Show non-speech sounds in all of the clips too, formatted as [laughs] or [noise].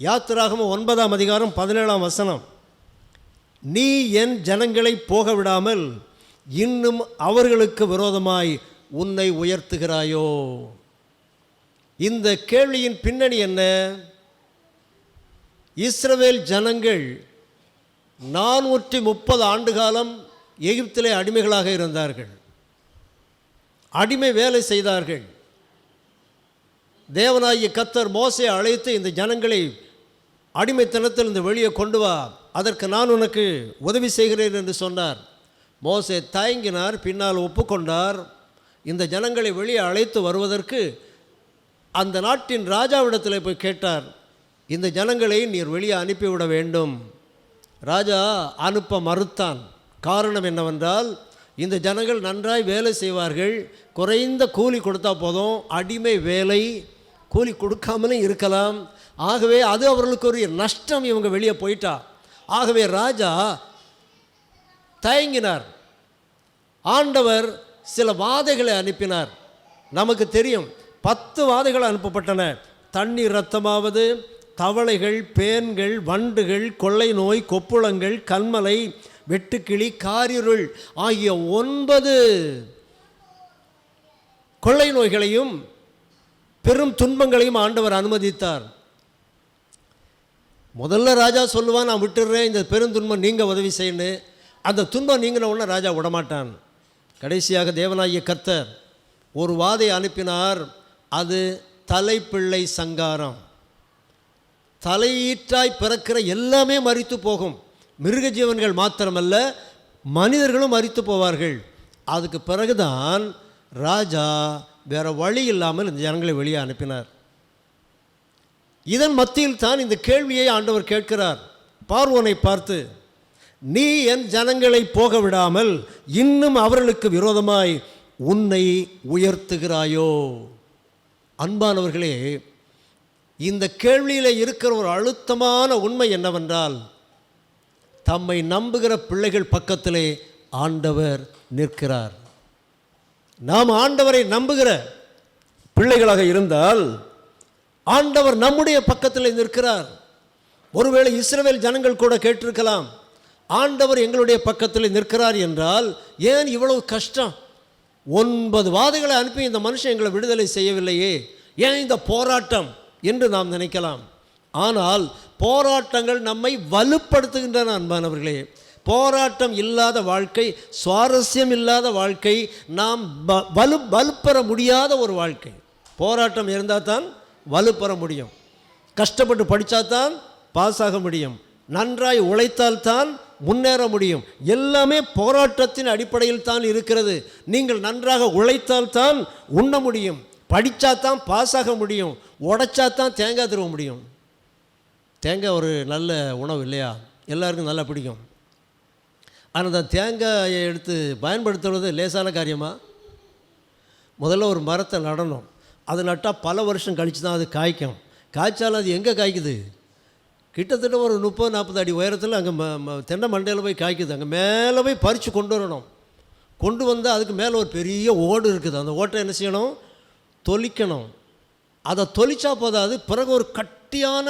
யாத்திராகமம் ஒன்பதாம் அதிகாரம் பதினேழாம் வசனம். நீ என் ஜனங்களை போக விடாமல் இன்னும் அவர்களுக்கு விரோதமாய் உன்னை உயர்த்துகிறாயோ? இந்த கேள்வியின் பின்னணி என்ன? இஸ்ரவேல் ஜனங்கள் நானூற்றி முப்பது ஆண்டு காலம் எகிப்திலே அடிமைகளாக இருந்தார்கள். அடிமை வேலை செய்தார்கள். தேவனாகிய கத்தர் மோசை அழைத்து இந்த ஜனங்களை அடிமைத்தனத்தில் இந்த வெளியே கொண்டு வா அதற்கு நான் உனக்கு உதவி செய்கிறேன் என்று சொன்னார். மோசை தயங்கினார் பின்னால் ஒப்புக்கொண்டார். இந்த ஜனங்களை வெளியே அழைத்து வருவதற்கு அந்த நாட்டின் ராஜாவிடத்தில் போய் கேட்டார் இந்த ஜனங்களை நீர் வெளியே அனுப்பிவிட வேண்டும். ராஜா அனுப்ப மறுத்தான். காரணம் என்னவென்றால் இந்த ஜனங்கள் நன்றாய் வேலை செய்வார்கள். குறைந்த கூலி கொடுத்தா போதும். அடிமை வேலை. கூலி கொடுக்காமலும் இருக்கலாம். ஆகவே அது அவர்களுக்கு ஒரு நஷ்டம். இவங்க வெளியே போயிட்டா. ஆகவே ராஜா தயங்கினார். ஆண்டவர் சில வாதைகளை அனுப்பினார். நமக்கு தெரியும் பத்து வாதைகள் அனுப்பப்பட்டன. தண்ணீர் ரத்தமாவது தவளைகள் பேன்கள் வண்டுகள் கொள்ளை நோய் கொப்புளங்கள் கண்மலை வெட்டுக்கிளி காரிருள் ஆகிய ஒன்பது கொள்ளை நோய்களையும் பெரும் துன்பங்களையும் ஆண்டவர் அனுமதித்தார். முதல்ல ராஜா சொல்லுவான் நான் விட்டுடுறேன் இந்த பெருந்துன்பம் நீங்கள் உதவி செய்யணும் அந்த துன்பம் நீங்கின உடனே ராஜா விடமாட்டான். கடைசியாக தேவனாகிய கர்த்தர் ஒரு வாதை அனுப்பினார். அது தலைப்பிள்ளை சங்காரம். தலையீற்றாய் பிறக்கிற எல்லாமே மறித்து போகும். மிருக ஜீவன்கள் மாத்திரமல்ல மனிதர்களும் மறித்து போவார்கள். அதுக்கு பிறகுதான் ராஜா வேற வழி இல்லாமல் இந்த ஜனங்களை வெளியே அனுப்பினார். இதன் மத்தியில் தான் இந்த கேள்வியை ஆண்டவர் கேட்கிறார். பார்வோனை பார்த்து நீ என் ஜனங்களை போக விடாமல் இன்னும் அவர்களுக்கு விரோதமாய் உன்னை உயர்த்துகிறாயோ? அன்பானவர்களே இந்த கேள்வியில் இருக்கிற ஒரு அழுத்தமான உண்மை என்னவென்றால் தம்மை நம்புகிற பிள்ளைகள் பக்கத்திலே ஆண்டவர் நிற்கிறார். நாம் ஆண்டவரை நம்புகிற பிள்ளைகளாக இருந்தால் ஆண்டவர் நம்முடைய பக்கத்தில் நிற்கிறார். ஒருவேளை இஸ்ரவேல் ஜனங்கள் கூட கேட்டிருக்கலாம் ஆண்டவர் எங்களுடைய பக்கத்தில் நிற்கிறார் என்றால் ஏன் இவ்வளவு கஷ்டம்? ஒன்பது வாதிகளை அனுப்பி இந்த மனுஷன் எங்களை விடுதலை செய்யவில்லையே. ஏன் இந்த போராட்டம் என்று நாம் நினைக்கலாம். ஆனால் போராட்டங்கள் நம்மை வலுப்படுத்துகின்றன அன்பானவர்களே. போராட்டம் இல்லாத வாழ்க்கை சுவாரஸ்யம் இல்லாத வாழ்க்கை நாம் ப- வலு வலுப்பெற முடியாத ஒரு வாழ்க்கை. போராட்டம் இருந்தால் தான் வலுப்பெற முடியும். கஷ்டப்பட்டு படித்தா தான் பாஸ் ஆக முடியும். நன்றாய் உழைத்தால் தான் முன்னேற முடியும். எல்லாமே போராட்டத்தின் அடிப்படையில் தான் இருக்கிறது. நீங்கள் நன்றாக உழைத்தால் தான் உண்ண முடியும். படித்தா தான் பாஸ் ஆக முடியும். உடைச்சா தான் தேங்காய் திருவ முடியும். தேங்காய் ஒரு நல்ல உணவு இல்லையா? எல்லாருக்கும் நல்லா பிடிக்கும். ஆனால் அந்த தேங்காயை எடுத்து பயன்படுத்துவது லேசான காரியமா? முதல்ல ஒரு மரத்தை நடணும். அது நட்டால் பல வருஷம் கழித்து தான் அது காய்க்கும். காய்ச்சாலும் அது எங்கே காய்க்குது? கிட்டத்தட்ட ஒரு முப்பது நாற்பது அடி உயரத்தில் அங்கே ம ம- தென்னை மண்டையில் போய் காய்க்குது. அங்கே மேலே போய் பறித்து கொண்டு வரணும். கொண்டு வந்தால் அதுக்கு மேலே ஒரு பெரிய ஓடு இருக்குது. அந்த ஓட்டை என்ன செய்யணும்? தொலிக்கணும் அதை தொலிச்சா போதாது. பிறகு ஒரு கட்டியான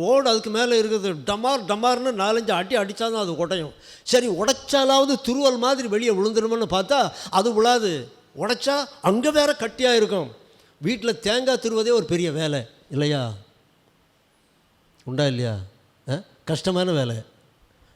ஓடு அதுக்கு மேலே இருக்குது. டமார் டமார்னு நாலஞ்சு அடி அடித்தா தான் அது உடையும். சரி உடைச்சாலாவது துருவல் மாதிரி வெளியே விழுந்துருமோன்னு பார்த்தா அது விழாது உடைச்சா அங்கே வேற கட்டியாக இருக்கும். வீட்டில் தேங்காய் திருவதே ஒரு பெரிய வேலை இல்லையா? உண்டா இல்லையா? ஆ? கஷ்டமான வேலை.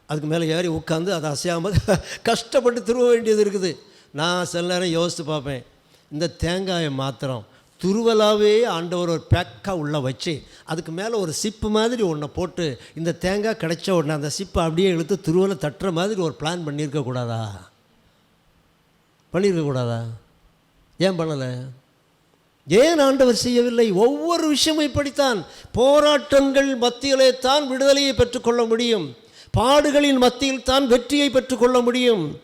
அதுக்கு மேலே ஏறி உட்காந்து அதை அசையாமல் [laughs] கஷ்டப்பட்டு துருவ வேண்டியது இருக்குது. நான் சில நேரம் யோசித்து பார்ப்பேன். இந்த தேங்காயை மாத்திரம் துருவலாகவே ஆண்டவர் ஒரு பேக்காக உள்ளே வச்சு அதுக்கு மேலே ஒரு சிப்பு மாதிரி ஒன்றை போட்டு இந்த தேங்காய் கிடைச்ச உடனே அந்த சிப்பை அப்படியே இழுத்து துருவலை தட்டுற மாதிரி ஒரு பிளான் பண்ணியிருக்கக்கூடாதா? பண்ணியிருக்கக்கூடாதா? ஏன் பண்ணலை? ஏன் ஆண்டவர் செய்யவில்லை? ஒவ்வொரு விஷயமும் இப்படித்தான். போராட்டங்கள் மத்தியிலே தான் விடுதலையை பெற்றுக்கொள்ள முடியும். பாடுகளின் மத்தியில் தான் வெற்றியை பெற்றுக்கொள்ள முடியும்.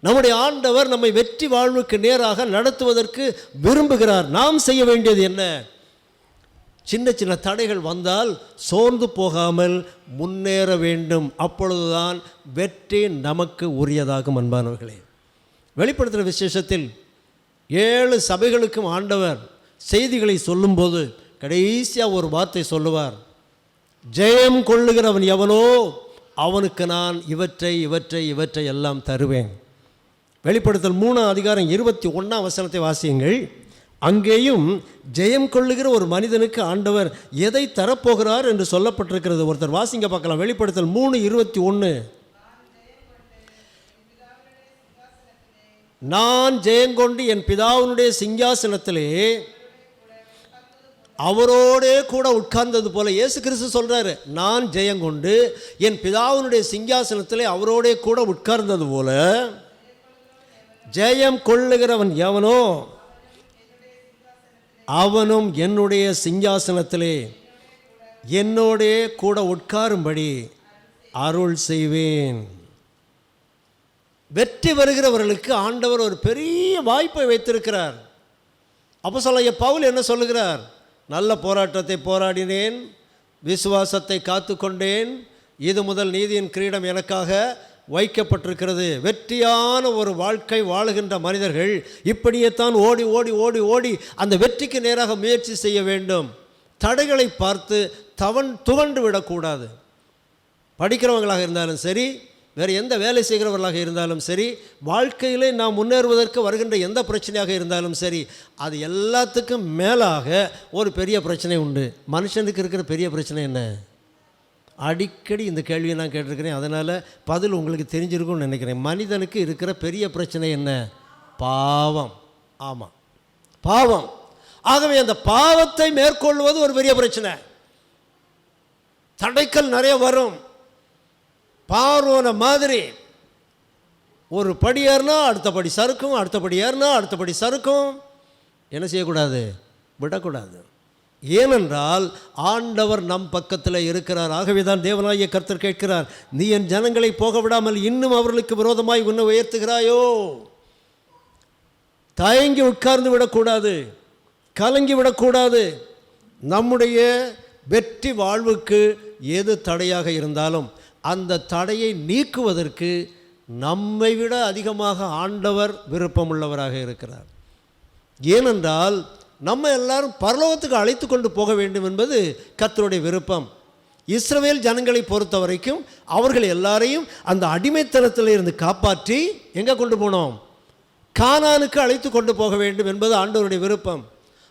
நம்முடைய ஆண்டவர் நம்மை வெற்றி வாழ்வுக்கு நேராக நடத்துவதற்கு விரும்புகிறார். நாம் செய்ய வேண்டியது என்ன? சின்ன சின்ன தடைகள் வந்தால் சோர்ந்து போகாமல் முன்னேற வேண்டும். அப்பொழுதுதான் வெற்றி நமக்கு உரியதாகும் அன்பானவர்களே. வெளிப்படுத்துகிற விசேஷத்தில் ஏழு சபைகளுக்கும் ஆண்டவர் செய்திகளை சொல்லும்போது கடைசியாக ஒரு வார்த்தை சொல்லுவார். ஜெயம் கொள்ளுகிறவன் எவனோ அவனுக்கு நான் இவற்றை இவற்றை இவற்றை எல்லாம் தருவேன். வெளிப்படுத்தல் மூணாம் அதிகாரம் இருபத்தி ஒன்றாம் வசனத்தை வாசியுங்கள். அங்கேயும் ஜெயம் கொள்ளுகிற ஒரு மனிதனுக்கு ஆண்டவர் எதை தரப்போகிறார் என்று சொல்லப்பட்டிருக்கிறது. ஒருத்தர் வாசிங்க பார்க்கலாம். வெளிப்படுத்தல் மூணு இருபத்தி ஒன்று நான் ஜெயங்கொண்டு என் பிதாவினுடைய சிங்காசனத்திலே அவரோடே கூட உட்கார்ந்தது போல இயேசு கிறிஸ்து சொல்கிறாரு நான் ஜெயங்கொண்டு என் பிதாவினுடைய சிங்காசனத்திலே அவரோடே கூட உட்கார்ந்தது போல ஜெயம் கொள்ளுகிறவன் எவனோ அவனும் என்னுடைய சிங்காசனத்திலே என்னோடே கூட உட்காரும்படி அருள் செய்வேன். வெற்றி வருகிறவர்களுக்கு ஆண்டவர் ஒரு பெரிய வாய்ப்பை வைத்திருக்கிறார். அப்போ சொல்ல பவுல் என்ன சொல்லுகிறார்? நல்ல போராட்டத்தை போராடினேன் விசுவாசத்தை காத்து கொண்டேன் இது முதல் நீதியின் கிரீடம் எனக்காக வைக்கப்பட்டிருக்கிறது. வெற்றியான ஒரு வாழ்க்கை வாழுகின்ற மனிதர்கள் இப்படியே தான் ஓடி ஓடி ஓடி ஓடி அந்த வெற்றிக்கு நேராக முயற்சி செய்ய வேண்டும். தடைகளை பார்த்து தவன் துவண்டு விடக்கூடாது. படிக்கிறவங்களாக இருந்தாலும் சரி வேறு எந்த வேலை செய்கிறவர்களாக இருந்தாலும் சரி வாழ்க்கையிலே நாம் முன்னேறுவதற்கு வருகின்ற எந்த பிரச்சனையாக இருந்தாலும் சரி அது எல்லாத்துக்கும் மேலாக ஒரு பெரிய பிரச்சனை உண்டு. மனுஷனுக்கு இருக்கிற பெரிய பிரச்சனை என்ன? அடிக்கடி இந்த கேள்வியை நான் கேட்டிருக்கிறேன். அதனால் பதில் உங்களுக்கு தெரிஞ்சிருக்கும்னு நினைக்கிறேன். மனிதனுக்கு இருக்கிற பெரிய பிரச்சனை என்ன? பாவம். ஆமாம் பாவம். ஆகவே அந்த பாவத்தை மேற்கொள்வது ஒரு பெரிய பிரச்சனை. தடைக்கல் நிறைய வரும். பார்வோன மாதிரி. ஒரு படி ஏறினா சறுக்கும் அடுத்தபடி ஏறினா சறுக்கும். என்ன செய்யக்கூடாது? விடக்கூடாது. ஏனென்றால் ஆண்டவர் நம் பக்கத்தில் இருக்கிறார். ஆகவே தான் தேவனாகிய கர்த்தர் கேட்கிறார் நீ என் ஜனங்களை போக விடாமல் இன்னும் அவர்களுக்கு விரோதமாய் உன்னை உயர்த்துகிறாயோ? தயங்கி உட்கார்ந்து விடக்கூடாது கலங்கி விடக்கூடாது. நம்முடைய வெற்றி வாழ்வுக்கு எது தடையாக இருந்தாலும் அந்த தடையை நீக்குவதற்கு நம்மை விட அதிகமாக ஆண்டவர் விருப்பமுள்ளவராக இருக்கிறார். ஏனென்றால் நம்ம எல்லாரும் பரலோகத்துக்கு அழைத்து கொண்டு போக வேண்டும் என்பது கத்தருடைய விருப்பம். இஸ்ரவேல் ஜனங்களை பொறுத்த வரைக்கும் அவர்கள் எல்லாரையும் அந்த அடிமைத்தனத்தில் இருந்து காப்பாற்றி எங்கே கொண்டு போனோம்? கானானுக்கு அழைத்து கொண்டு போக வேண்டும் என்பது ஆண்டவருடைய விருப்பம்.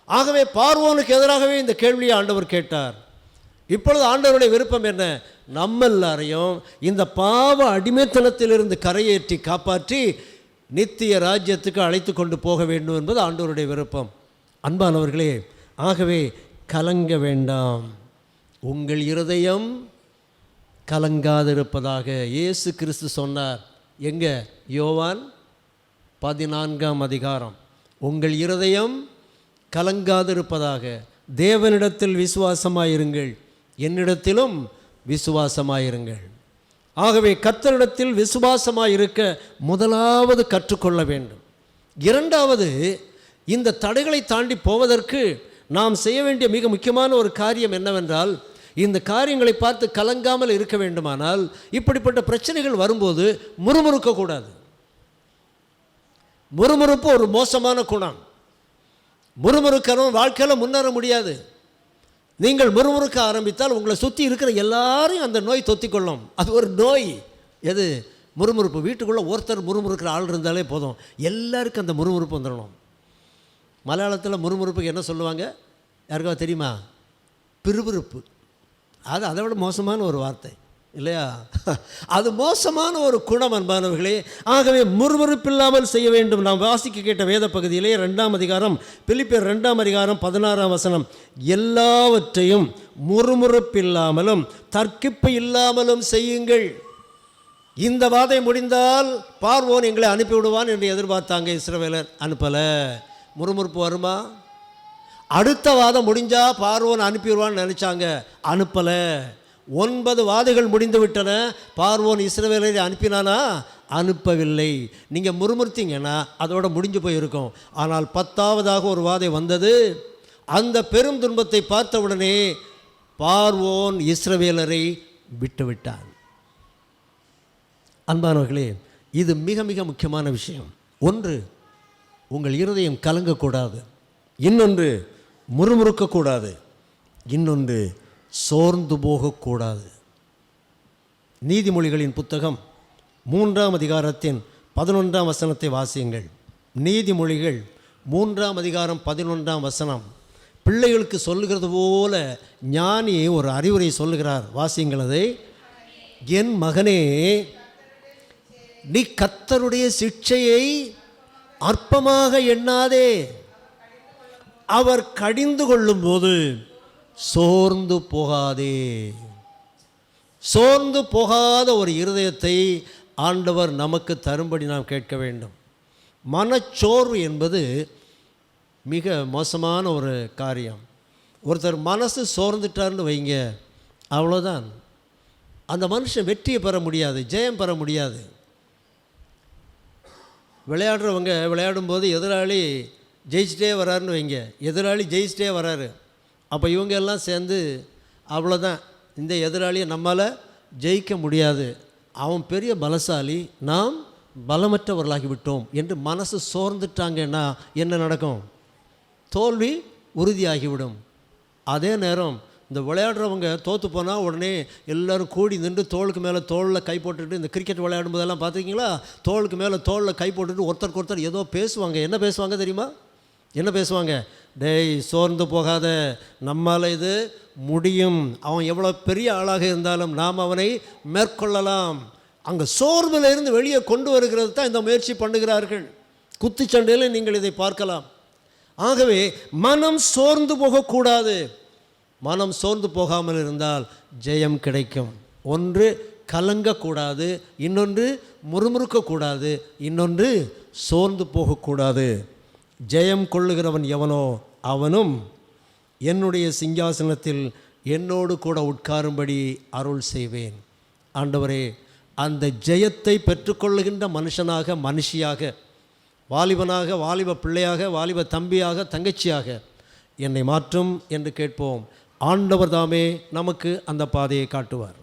ஆகவே பார்வோனுக்கு எதிராகவே இந்த கேள்வியை ஆண்டவர் கேட்டார். இப்பொழுது ஆண்டவருடைய விருப்பம் என்ன? நம்ம எல்லாரையும் இந்த பாவ அடிமைத்தனத்திலிருந்து கரையேற்றி காப்பாற்றி நித்திய ராஜ்யத்துக்கு அழைத்து கொண்டு போக வேண்டும் என்பது ஆண்டவருடைய விருப்பம். அன்பானவர்களே ஆகவே கலங்க வேண்டாம். உங்கள் இருதயம் கலங்காதிருப்பதாக இயேசு கிறிஸ்து சொன்னார். எங்க? யோவான் பதினான்காம் அதிகாரம். உங்கள் இருதயம் கலங்காதிருப்பதாக தேவனிடத்தில் விசுவாசமாயிருங்கள். என்னிடத்திலும் விசுவாசமாயிருங்கள். ஆகவே கர்த்தரிடத்தில் விசுவாசமாயிருக்க முதலாவது கற்றுக்கொள்ள வேண்டும். இரண்டாவது இந்த தடைகளை தாண்டி போவதற்கு நாம் செய்ய வேண்டிய மிக முக்கியமான ஒரு காரியம் என்னவென்றால் இந்த காரியங்களை பார்த்து கலங்காமல் இருக்க வேண்டுமானால் இப்படிப்பட்ட பிரச்சனைகள் வரும்போது முறுமுறுக்கக்கூடாது. முறுமுறுப்பு ஒரு மோசமான குணம். முறுமுறுக்கணும் வாழ்க்கையில் முன்னேற முடியாது. நீங்கள் முறுமுறுக்க ஆரம்பித்தால் உங்களை சுற்றி இருக்கிற எல்லாரையும் அந்த நோய் தொத்திக்கொள்ளும். அது ஒரு நோய். எது? முறுமுறுப்பு. வீட்டுக்குள்ளே ஒருத்தர் முறுமுறுக்கிற ஆள் இருந்தாலே போதும். எல்லாருக்கும் அந்த முறுமுறுப்பு வந்துடணும் மலையாளத்தில் முறுமுறுப்புக்கு என்ன சொல்லுவாங்க? யாருக்காவது தெரியுமா? பிறுபிறுப்பு. அது அதை விட மோசமான ஒரு வார்த்தை. இல்லையா? அது மோசமான ஒரு குணம் அன்பானவர்களே. ஆகவே முறுமுறுப்பில்லாமல் செய்ய வேண்டும். நாம் வாசிக்க கேட்ட வேத பகுதியிலே ரெண்டாம் அதிகாரம் பிலிப்பியர் ரெண்டாம் அதிகாரம் பதினாறாம் வசனம். எல்லாவற்றையும் முறுமுறுப்பில்லாமலும் தற்கிப்பு இல்லாமலும் செய்யுங்கள். இந்த வாதை முடிந்தால் பார்வோன் எங்களை அனுப்பிவிடுவான் என்று எதிர்பார்த்தாங்க இஸ்ரவேலர் அனுப்பலை. முறுமுறுப்பு வருமா? அடுத்த வாதம் முடிஞ்சால் பார்வோன் அனுப்பிடுவான்னு நினச்சாங்க. அனுப்பலை. ஒன்பது வாதைகள் முடிந்து விட்டன பார்வோன் இஸ்ரவேலரை அனுப்பினானா? அனுப்பவில்லை. நீங்கள் முறுமுறுத்தீங்கன்னா அதோட முடிஞ்சு போயிருக்கும். ஆனால் பத்தாவதாக ஒரு வாதை வந்தது. அந்த பெரும் துன்பத்தை பார்த்தவுடனே பார்வோன் இஸ்ரவேலரை விட்டுவிட்டான். அன்பானவர்களே இது மிக மிக முக்கியமான விஷயம். ஒன்று உங்கள் இருதயம் கலங்கக்கூடாது. இன்னொன்று முறுமுறுக்கக்கூடாது. இன்னொன்று சோர்ந்து போகக்கூடாது. நீதிமொழிகளின் புத்தகம் மூன்றாம் அதிகாரத்தின் பதினொன்றாம் வசனத்தை வாசியுங்கள். நீதிமொழிகள் மூன்றாம் அதிகாரம் பதினொன்றாம் வசனம். பிள்ளைகளுக்கு சொல்லுகிறது போல ஞானி ஒரு அறிவுரை சொல்லுகிறார். வாசியுங்கள் என் மகனே நீ கத்தருடைய சிக்ஷையை அற்பமாக எண்ணாதே. அவர் கடிந்து கொள்ளும்போது சோர்ந்து போகாதே. சோர்ந்து போகாத ஒரு இருதயத்தை ஆண்டவர் நமக்கு தரும்படி நாம் கேட்க வேண்டும். மனச்சோர்வு என்பது மிக மோசமான ஒரு காரியம். ஒருத்தர் மனசு சோர்ந்துட்டார்னு வைங்க அவ்வளோதான் அந்த மனுஷன் வெற்றியை பெற முடியாது ஜெயம் பெற முடியாது. விளையாடுறவங்க விளையாடும்போது எதிராளி ஜெயிச்சிட்டே வராருன்னு வைங்க எதிராளி ஜெயிச்சிட்டே வராரு. அப்போ இவங்க எல்லாம் சேர்ந்து அவ்வளோதான் இந்த எதிராளியை நம்மால் ஜெயிக்க முடியாது. அவன் பெரிய பலசாலி நாம் பலமற்றவர்களாகி விட்டோம் என்று மனசு சோர்ந்துட்டாங்கன்னா என்ன நடக்கும்? தோல்வி உறுதியாகிவிடும். அதே நேரம் இந்த விளையாடுறவங்க தோற்று போனால் உடனே எல்லோரும் கூடி நின்று தோளுக்கு மேலே தோளில் கை போட்டுட்டு இந்த கிரிக்கெட் விளையாடும் போதெல்லாம் பார்த்துக்கிங்களா தோளுக்கு மேலே தோளில் கை போட்டுட்டு ஒருத்தருக்கு ஒருத்தர் ஏதோ பேசுவாங்க. என்ன பேசுவாங்க தெரியுமா? என்ன பேசுவாங்க? டேய் சோர்ந்து போகாத. நம்மால் இது முடியும். அவன் எவ்வளோ பெரிய ஆளாக இருந்தாலும் நாம் அவனை மேற்கொள்ளலாம். அங்கே சோர்வில் இருந்து வெளியே கொண்டு வருகிறது தான் இந்த முயற்சி பண்ணுகிறார்கள். குத்துச்சண்டையில் நீங்கள் இதை பார்க்கலாம். ஆகவே மனம் சோர்ந்து போகக்கூடாது. மனம் சோர்ந்து போகாமல் இருந்தால் ஜெயம் கிடைக்கும். ஒன்று கலங்கக்கூடாது. இன்னொன்று முறுமுறுக்கக்கூடாது. இன்னொன்று சோர்ந்து போகக்கூடாது. ஜெயம் கொள்ளுகிறவன் எவனோ அவனும் என்னுடைய சிங்காசனத்தில் என்னோடு கூட உட்காரும்படி அருள் செய்வேன். ஆண்டவரே அந்த ஜெயத்தை பெற்றுக்கொள்ளுகின்ற மனுஷனாக மனுஷியாக வாலிபனாக வாலிப பிள்ளையாக வாலிப தம்பியாக தங்கச்சியாக என்னை மாற்றும் என்று கேட்போம். ஆண்டவர் தாமே நமக்கு அந்த பாதையை காட்டுவார்.